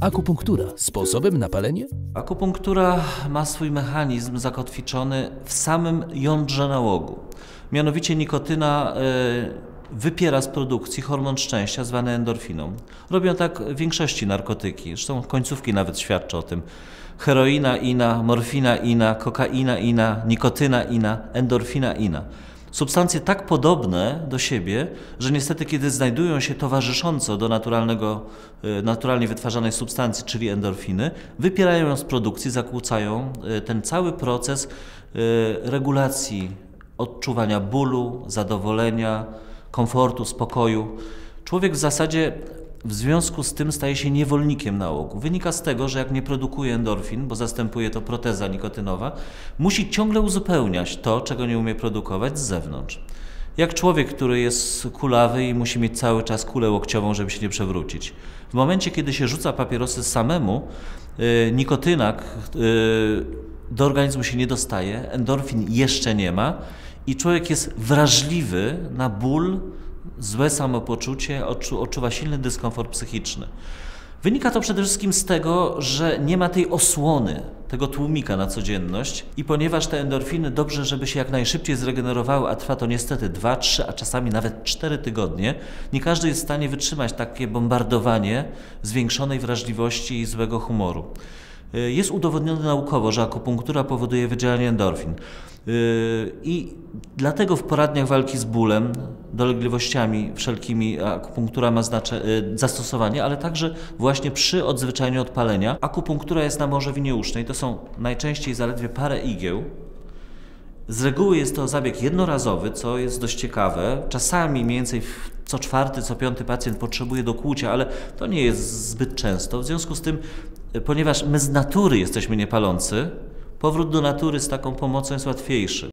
Akupunktura sposobem na palenie? Akupunktura ma swój mechanizm zakotwiczony w samym jądrze nałogu. Mianowicie nikotyna y, wypiera z produkcji hormon szczęścia zwany endorfiną. Robią tak w większości narkotyki, zresztą końcówki nawet świadczą o tym. Heroina ina, morfina ina, kokaina ina, nikotyna ina, endorfina ina substancje tak podobne do siebie, że niestety kiedy znajdują się towarzysząco do naturalnego, y, naturalnie wytwarzanej substancji, czyli endorfiny, wypierają ją z produkcji, zakłócają y, ten cały proces y, regulacji odczuwania bólu, zadowolenia, komfortu, spokoju. Człowiek w zasadzie w związku z tym staje się niewolnikiem nałogu. Wynika z tego, że jak nie produkuje endorfin, bo zastępuje to proteza nikotynowa, musi ciągle uzupełniać to, czego nie umie produkować z zewnątrz. Jak człowiek, który jest kulawy i musi mieć cały czas kulę łokciową, żeby się nie przewrócić. W momencie, kiedy się rzuca papierosy samemu, yy, nikotynak yy, do organizmu się nie dostaje, endorfin jeszcze nie ma i człowiek jest wrażliwy na ból, złe samopoczucie, odczu, odczuwa silny dyskomfort psychiczny. Wynika to przede wszystkim z tego, że nie ma tej osłony, tego tłumika na codzienność i ponieważ te endorfiny dobrze, żeby się jak najszybciej zregenerowały, a trwa to niestety 2, 3, a czasami nawet 4 tygodnie, nie każdy jest w stanie wytrzymać takie bombardowanie zwiększonej wrażliwości i złego humoru. Y, jest udowodnione naukowo, że akupunktura powoduje wydzielanie endorfin. Y, I dlatego w poradniach walki z bólem, dolegliwościami wszelkimi akupunktura ma znacze, y, zastosowanie, ale także właśnie przy odzwyczajeniu od palenia. Akupunktura jest na morzowinie usznej. To są najczęściej zaledwie parę igieł. Z reguły jest to zabieg jednorazowy, co jest dość ciekawe. Czasami mniej więcej co czwarty, co piąty pacjent potrzebuje dokłucia, ale to nie jest zbyt często. W związku z tym, ponieważ my z natury jesteśmy niepalący, powrót do natury z taką pomocą jest łatwiejszy.